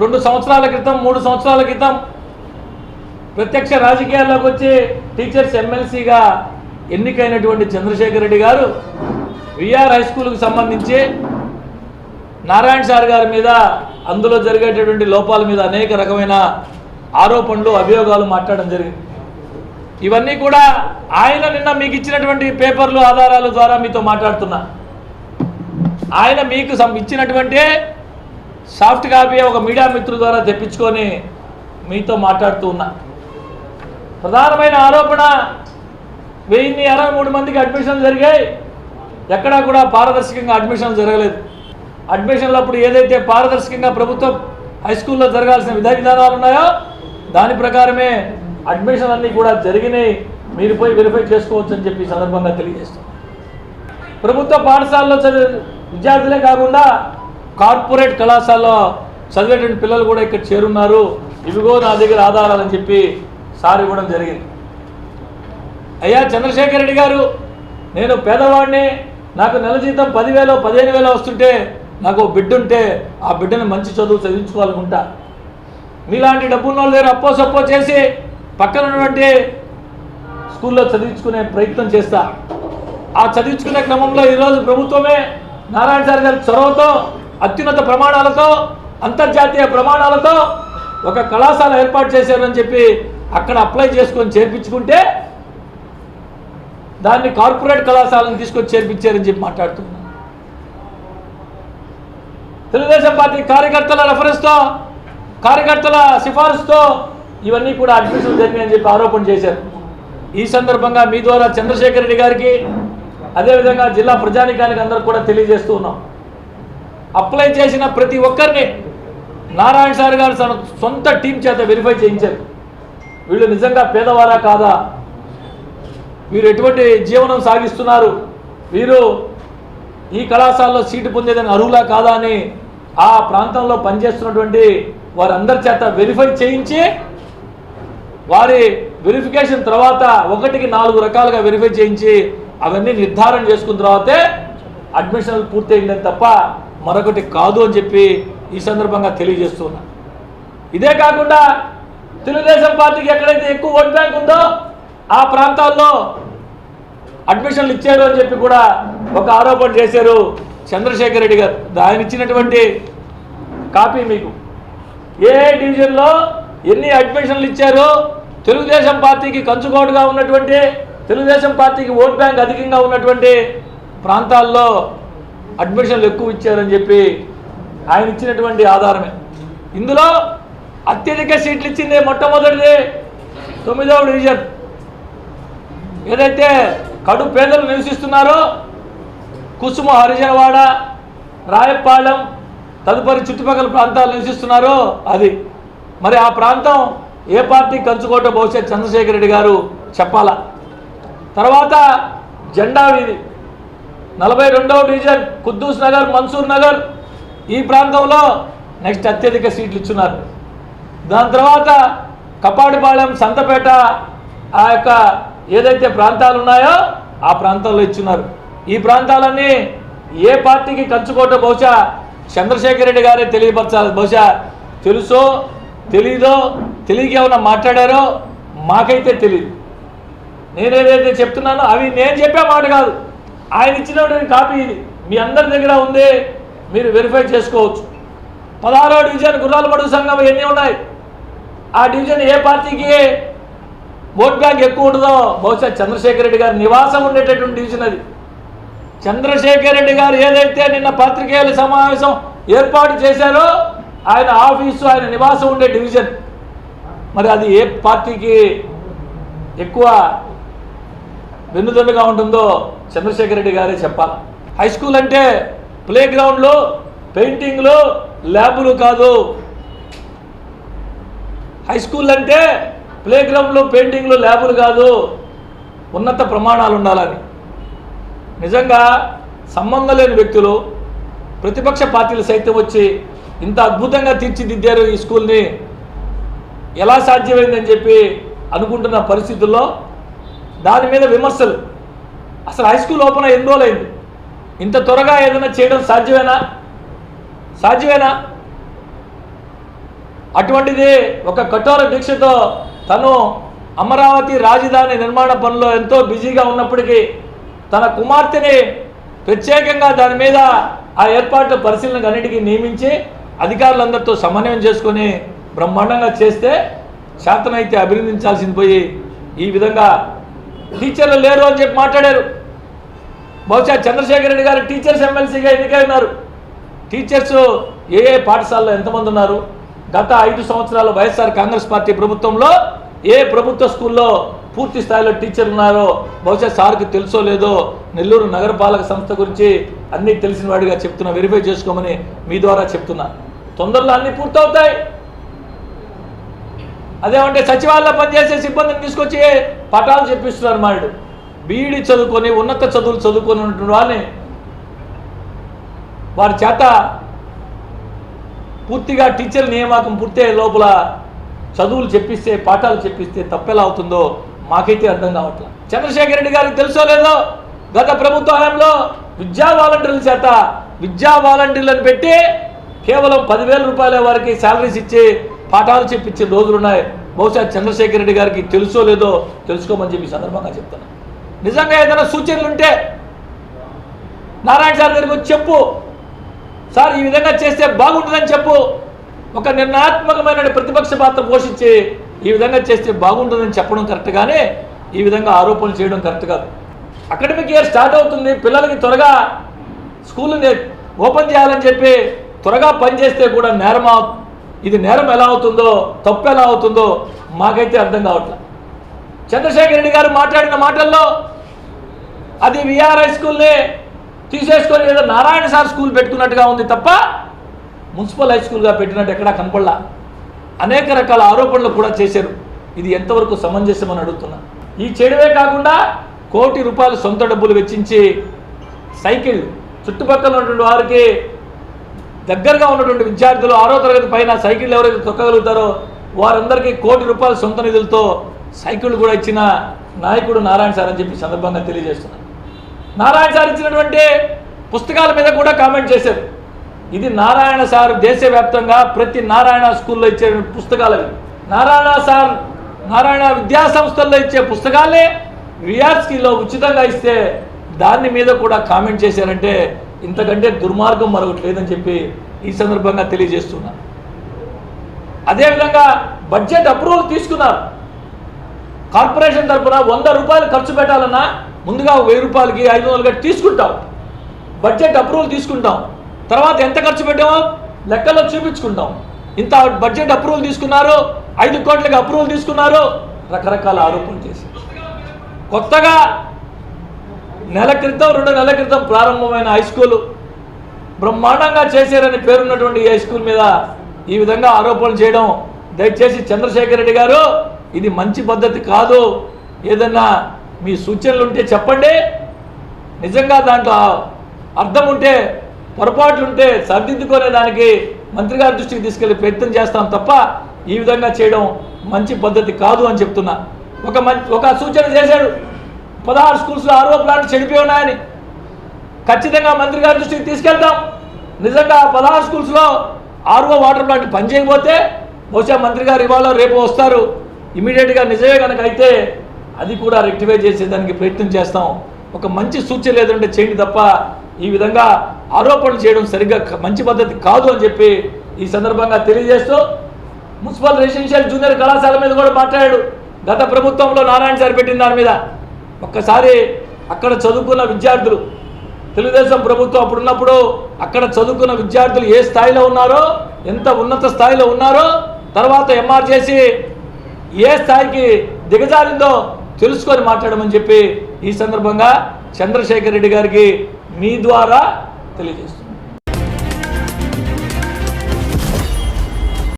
రెండు సంవత్సరాల క్రితం మూడు సంవత్సరాల క్రితం ప్రత్యక్ష రాజకీయాల్లోకి వచ్చి టీచర్స్ ఎమ్మెల్సీగా ఎన్నికైనటువంటి చంద్రశేఖర్ రెడ్డి గారు విఆర్ హై స్కూల్కి సంబంధించి నారాయణ సార్ గారి మీద అందులో జరిగేటటువంటి లోపాల మీద అనేక రకమైన ఆరోపణలు అభియోగాలు మాట్లాడడం జరిగింది. ఇవన్నీ కూడా ఆయన నిన్న మీకు ఇచ్చినటువంటి పేపర్లు ఆధారాల ద్వారా మీతో మాట్లాడుతున్నా. ఆయన మీకు సం- ఇచ్చినటువంటి సాఫ్ట్ కాపీ ఒక మీడియా మిత్రుల ద్వారా తెప్పించుకొని మీతో మాట్లాడుతూ ఉన్నా. ప్రధానమైన ఆరోపణ వెయ్యిన్ని అరవై మూడు మందికి అడ్మిషన్లు జరిగాయి. ఎక్కడా కూడా పారదర్శకంగా అడ్మిషన్ జరగలేదు. అడ్మిషన్లు అప్పుడు ఏదైతే పారదర్శకంగా ప్రభుత్వం హై స్కూల్లో జరగాల్సిన విధా విధానాలు ఉన్నాయో దాని ప్రకారమే అడ్మిషన్ అన్నీ కూడా జరిగినాయి. మీరు పోయి వెరిఫై చేసుకోవచ్చు అని చెప్పి సందర్భంగా తెలియజేస్తాం ప్రభుత్వ పాఠశాలలో చదివే విద్యార్థులే కాకుండా కార్పొరేట్ కళాశాలలో చదివేటువంటి పిల్లలు కూడా ఇక్కడ చేరున్నారు. ఇవిగో నా దగ్గర ఆధారాలని చెప్పి సార్ ఇవ్వడం జరిగింది. అయ్యా చంద్రశేఖర్ రెడ్డి గారు నేను పేదవాడిని నాకు నెల జీతం పదివేలు పదిహేను వేలు వస్తుంటే నాకు బిడ్డ ఉంటే ఆ బిడ్డను మంచి చదువు చదివించుకోవాలనుకుంటా. మీలాంటి డబ్బున్న వాళ్ళ దగ్గర అప్పో సప్పో చేసి పక్కన ఉన్నటువంటి స్కూల్లో చదివించుకునే ప్రయత్నం చేస్తా. ఆ చదివించుకునే క్రమంలో ఈరోజు ప్రభుత్వమే నారాయణ సార్ గారి చొరవతో అత్యున్నత ప్రమాణాలతో అంతర్జాతీయ ప్రమాణాలతో ఒక కళాశాల ఏర్పాటు చేశారని చెప్పి అక్కడ అప్లై చేసుకొని చేర్పించుకుంటే దాన్ని కార్పొరేట్ కళాశాలను తీసుకొచ్చి చేర్పించారని చెప్పి మాట్లాడుతున్నా తెలుగుదేశం పార్టీ కార్యకర్తల రెఫరెన్స్తో కార్యకర్తల సిఫార్సుతో ఇవన్నీ కూడా అడ్మిషన్ జరిగాయని చెప్పి ఆరోపణ చేశారు. ఈ సందర్భంగా మీ ద్వారా చంద్రశేఖర్ రెడ్డి గారికి అదేవిధంగా జిల్లా ప్రజానికానికి అందరికి కూడా తెలియజేస్తూ ఉన్నాం. అప్లై చేసిన ప్రతి ఒక్కరిని నారాయణ సార్ గారు తన సొంత టీం చేత వెరిఫై చేయించారు. వీళ్ళు నిజంగా పేదవారా కాదా? వీరు ఎటువంటి జీవనం సాగిస్తున్నారు? వీరు ఈ కళాశాలలో సీటు పొందేదని అర్హులా కాదా అని ఆ ప్రాంతంలో పనిచేస్తున్నటువంటి వారందరి చేత వెరిఫై చేయించి వారి వెరిఫికేషన్ తర్వాత ఒకటికి నాలుగు రకాలుగా వెరిఫై చేయించి అవన్నీ నిర్ధారణ చేసుకున్న తర్వాతే అడ్మిషన్లు పూర్తయిందని తప్ప మరొకటి కాదు అని చెప్పి ఈ సందర్భంగా తెలియజేస్తున్నా. ఇదే కాకుండా తెలుగుదేశం పార్టీకి ఎక్కడైతే ఎక్కువ ఓట్ బ్యాంక్ ఉందో ఆ ప్రాంతాల్లో అడ్మిషన్లు ఇచ్చారు అని చెప్పి కూడా ఒక ఆరోపణ చేశారు చంద్రశేఖర్ రెడ్డి గారు. ఆయన ఇచ్చినటువంటి కాపీ మీకు. ఏ డివిజన్లో ఎన్ని అడ్మిషన్లు ఇచ్చారు తెలుగుదేశం పార్టీకి కంచుకోటుగా ఉన్నటువంటి తెలుగుదేశం పార్టీకి ఓట్ బ్యాంక్ అధికంగా ఉన్నటువంటి ప్రాంతాల్లో అడ్మిషన్లు ఎక్కువ ఇచ్చారని చెప్పి ఆయన ఇచ్చినటువంటి ఆధారమే. ఇందులో అత్యధిక సీట్లు ఇచ్చింది మొట్టమొదటిది తొమ్మిదవ డివిజన్. ఏదైతే కడు పేదలు నివసిస్తున్నారో కుసుమ హరిజనవాడ రాయపాలెం తదుపరి చుట్టుపక్కల ప్రాంతాలు నివసిస్తున్నారో అది. మరి ఆ ప్రాంతం ఏ పార్టీ కంచుకోట బహుశా చంద్రశేఖర్ రెడ్డి గారు చెప్పాలా? తర్వాత జెండా వీధి. నలభై రెండవ డివిజన్ కుద్దూస్ నగర్ మన్సూర్ నగర్ ఈ ప్రాంతంలో నెక్స్ట్ అత్యధిక సీట్లు ఇచ్చున్నారు. దాని తర్వాత కపాడిపాళెం సంతపేట ఆ యొక్క ఏదైతే ప్రాంతాలు ఉన్నాయో ఆ ప్రాంతాల్లో ఇచ్చున్నారు. ఈ ప్రాంతాలన్నీ ఏ పార్టీకి కంచుకోవటం బహుశా చంద్రశేఖర్ రెడ్డి గారే తెలియపరచాలి. బహుశా తెలుసో తెలీదో తెలియక ఏమైనా మాట్లాడారో మాకైతే తెలియదు నేనేదైతే చెప్తున్నానో అవి నేను చెప్పే మాట కాదు. ఆయన ఇచ్చినటువంటి కాపీ మీ అందరి దగ్గర ఉందే మీరు వెరిఫై చేసుకోవచ్చు. పదహారో డివిజన్ గుర్రాల మడుగు సంఘం ఎన్ని ఉన్నాయి? ఆ డివిజన్ ఏ పార్టీకి ఓట్ బ్యాంక్ ఎక్కువ ఉంటుందో బహుశా చంద్రశేఖర్ రెడ్డి గారి నివాసం ఉండేటటువంటి డివిజన్ అది. చంద్రశేఖర్ రెడ్డి గారు ఏదైతే నిన్న పాత్రికేయుల సమావేశం ఏర్పాటు చేశారో ఆయన ఆఫీసు ఆయన నివాసం ఉండే డివిజన్. మరి అది ఏ పార్టీకి ఎక్కువ వెన్నుదన్నుగా ఉంటుందో చంద్రశేఖర్ రెడ్డి గారే చెప్పాలి. హై స్కూల్ అంటే ప్లే పెయింటింగ్లో ల్యాబులు కాదు. హై స్కూల్ అంటే ప్లే పెయింటింగ్లో ల్యాబులు కాదు. ఉన్నత ప్రమాణాలు ఉండాలని. నిజంగా సంబంధం లేని వ్యక్తులు ప్రతిపక్ష పార్టీలు సైతం వచ్చి ఇంత అద్భుతంగా తీర్చిదిద్దారు ఈ స్కూల్ని. ఎలా సాధ్యమైందని చెప్పి అనుకుంటున్న పరిస్థితుల్లో దాని మీద విమర్శలు. అసలు హై స్కూల్ ఓపెన్ ఎన్ని రోజులైంది ఇంత త్వరగా ఏదైనా చేయడం సాధ్యమేనా? సాధ్యమేనా? అటువంటిది ఒక కఠోర దీక్షతో తను అమరావతి రాజధాని నిర్మాణ పనిలో ఎంతో బిజీగా ఉన్నప్పటికీ తన కుమార్తెని ప్రత్యేకంగా దాని మీద ఆ ఏర్పాట్ల పరిశీలనకు అన్నిటికీ నియమించి అధికారులందరితో సమన్వయం చేసుకొని బ్రహ్మాండంగా చేస్తే శాతనైతే అభినందించాల్సింది పోయి ఈ విధంగా టీచర్లు లేరు అని చెప్పి మాట్లాడారు. బహుశా చంద్రశేఖర్ రెడ్డి గారు టీచర్స్ ఎమ్మెల్సీగా ఎన్నికై ఉన్నారు. టీచర్స్ ఏ ఏ పాఠశాలలో ఎంతమంది ఉన్నారు? గత ఐదు సంవత్సరాలు వైఎస్ఆర్ కాంగ్రెస్ పార్టీ ప్రభుత్వంలో ఏ ప్రభుత్వ స్కూల్లో పూర్తి స్థాయిలో టీచర్లు ఉన్నారో బహుశా సార్కి తెలుసో లేదో నెల్లూరు నగరపాలక సంస్థ గురించి అన్నీ తెలిసిన వాడిగా చెప్తున్నా వెరిఫై చేసుకోమని మీ ద్వారా చెప్తున్నా. తొందరలో అన్నీ పూర్తవుతాయి. అదేమంటే సచివాలయంలో పనిచేసే సిబ్బందిని తీసుకొచ్చి పటాలు చెప్పిస్తున్నారు మాడు బీఈడి చదువుకొని ఉన్నత చదువులు చదువుకొని ఉంటున్న వాళ్ళని వారి చేత పూర్తిగా టీచర్ నియామకం పూర్తయ్యే లోపల చదువులు చెప్పిస్తే పాఠాలు చెప్పిస్తే తప్పెలా అవుతుందో మాకైతే అర్థం కావట్లేదు చంద్రశేఖర్ రెడ్డి గారికి తెలుసో లేదో? గత ప్రభుత్వ హయాంలో విద్యా వాలంటీర్ల చేత విద్యా వాలంటీర్లను పెట్టి కేవలం పదివేల రూపాయల వారికి శాలరీస్ ఇచ్చి పాఠాలు చెప్పించే రోజులు ఉన్నాయి బహుశా చంద్రశేఖర్ రెడ్డి గారికి తెలుసో లేదో తెలుసుకోమని చెప్పి సందర్భంగా చెప్తాను నిజంగా ఏదైనా సూచనలు ఉంటే నారాయణ సార్ దగ్గరికి వచ్చి చెప్పు. సార్ ఈ విధంగా చేస్తే బాగుంటుందని చెప్పు. ఒక నిర్ణయాత్మకమైన ప్రతిపక్ష పాత్ర పోషించి ఈ విధంగా చేస్తే బాగుంటుందని చెప్పడం కరెక్ట్ కానీ ఈ విధంగా ఆరోపణలు చేయడం కరెక్ట్ కాదు. అకాడమిక్ ఇయర్ స్టార్ట్ అవుతుంది పిల్లలకి త్వరగా స్కూల్ని ఓపెన్ చేయాలని చెప్పి త్వరగా పనిచేస్తే కూడా నేరం ఇది నేరం ఎలా అవుతుందో తప్పు ఎలా అవుతుందో మాకైతే అర్థం కావట్లేదు చంద్రశేఖర్ రెడ్డి గారు మాట్లాడిన మాటల్లో అది విఆర్ఐ స్కూల్ని తీసేసుకొని ఏదో నారాయణ సార్ స్కూల్ పెట్టుకున్నట్టుగా ఉంది తప్ప మున్సిపల్ హై స్కూల్గా పెట్టినట్టు ఎక్కడా కనపడలా. అనేక రకాల ఆరోపణలు కూడా చేశారు. ఇది ఎంతవరకు సమంజసం అని అడుగుతున్నా. ఈ చెడువే కాకుండా కోటి రూపాయలు సొంత డబ్బులు వెచ్చించి సైకిల్ చుట్టుపక్కల ఉన్నటువంటి వారికి దగ్గరగా ఉన్నటువంటి విద్యార్థులు ఆరో తరగతి పైన సైకిల్ ఎవరైతే తొక్కగలుగుతారో వారందరికీ కోటి రూపాయల సొంత నిధులతో సైకిల్ కూడా ఇచ్చిన నాయకుడు నారాయణ సార్ అని చెప్పి సందర్భంగా తెలియజేస్తున్నాను నారాయణ సార్ ఇచ్చినటువంటి పుస్తకాల మీద కూడా కామెంట్ చేశారు. ఇది నారాయణ సార్ దేశవ్యాప్తంగా ప్రతి నారాయణ స్కూల్లో ఇచ్చే పుస్తకాలు నారాయణ సార్ నారాయణ విద్యా సంస్థల్లో ఇచ్చే పుస్తకాలే రియాస్కీలో ఉచితంగా ఇస్తే దాని మీద కూడా కామెంట్ చేశారంటే ఇంతకంటే దుర్మార్గం మరొకటి లేదని చెప్పి ఈ సందర్భంగా తెలియజేస్తున్నా. అదేవిధంగా బడ్జెట్ అప్రూవల్ తీసుకున్నారు. కార్పొరేషన్ తరఫున వంద రూపాయలు ఖర్చు పెట్టాలన్నా ముందుగా వెయ్యి రూపాయలకి ఐదు వందలకి తీసుకుంటాం. బడ్జెట్ అప్రూవల్ తీసుకుంటాం. తర్వాత ఎంత ఖర్చు పెట్టామో లెక్కల్లో చూపించుకుంటాం. ఇంత బడ్జెట్ అప్రూవల్ తీసుకున్నారు ఐదు కోట్లకి అప్రూవల్ తీసుకున్నారు రకరకాల ఆరోపణలు చేసి కొత్తగా నెల క్రితం రెండు నెలల క్రితం ప్రారంభమైన హై స్కూల్ బ్రహ్మాండంగా చేశారని పేరున్నటువంటి ఈ హై స్కూల్ మీద ఈ విధంగా ఆరోపణలు చేయడం దయచేసి చంద్రశేఖర్ రెడ్డి గారు ఇది మంచి పద్ధతి కాదు. ఏదన్నా మీ సూచనలు ఉంటే చెప్పండి. నిజంగా దాంట్లో అర్థం ఉంటే పొరపాట్లు ఉంటే సరిదిద్దుకునే దానికి మంత్రి గారి దృష్టికి తీసుకెళ్ళి ప్రయత్నం చేస్తాం తప్ప ఈ విధంగా చేయడం మంచి పద్ధతి కాదు అని చెప్తున్నా. ఒక మంచి ఒక సూచన చేశాడు. పదహారు స్కూల్స్లో ఆరో ప్లాంట్లు చెడిపోయి ఉన్నాయని. ఖచ్చితంగా మంత్రి గారి దృష్టికి తీసుకెళ్తాం. నిజంగా పదహారు స్కూల్స్లో ఆర్ఓ వాటర్ ప్లాంట్ పనిచేయకపోతే బహుశా మంత్రి గారు ఇవాళ రేపు వస్తారు. ఇమీడియట్గా నిజమే కనుక అయితే అది కూడా రెక్టిఫై చేసేదానికి ప్రయత్నం చేస్తాం. ఒక మంచి సూచన లేదంటే చేయండి తప్ప ఈ విధంగా ఆరోపణలు చేయడం సరిగ్గా మంచి పద్ధతి కాదు అని చెప్పి ఈ సందర్భంగా తెలియజేస్తూ మున్సిపల్ రెసిడెన్షియల్ జూనియర్ కళాశాల మీద కూడా మాట్లాడాడు. గత ప్రభుత్వంలో నారాయణ సార్ పెట్టిన దాని మీద. ఒక్కసారి అక్కడ చదువుకున్న విద్యార్థులు తెలుగుదేశం ప్రభుత్వం అప్పుడున్నప్పుడు అక్కడ చదువుకున్న విద్యార్థులు ఏ స్థాయిలో ఉన్నారో ఎంత ఉన్నత స్థాయిలో ఉన్నారో తర్వాత ఎంఆర్ చేసి ఏ స్థాయికి దిగజారిందో తెలుసుకొని మాట్లాడమని చెప్పి ఈ సందర్భంగా చంద్రశేఖర్ రెడ్డి గారికి మీ ద్వారా తెలియజేస్తున్నాను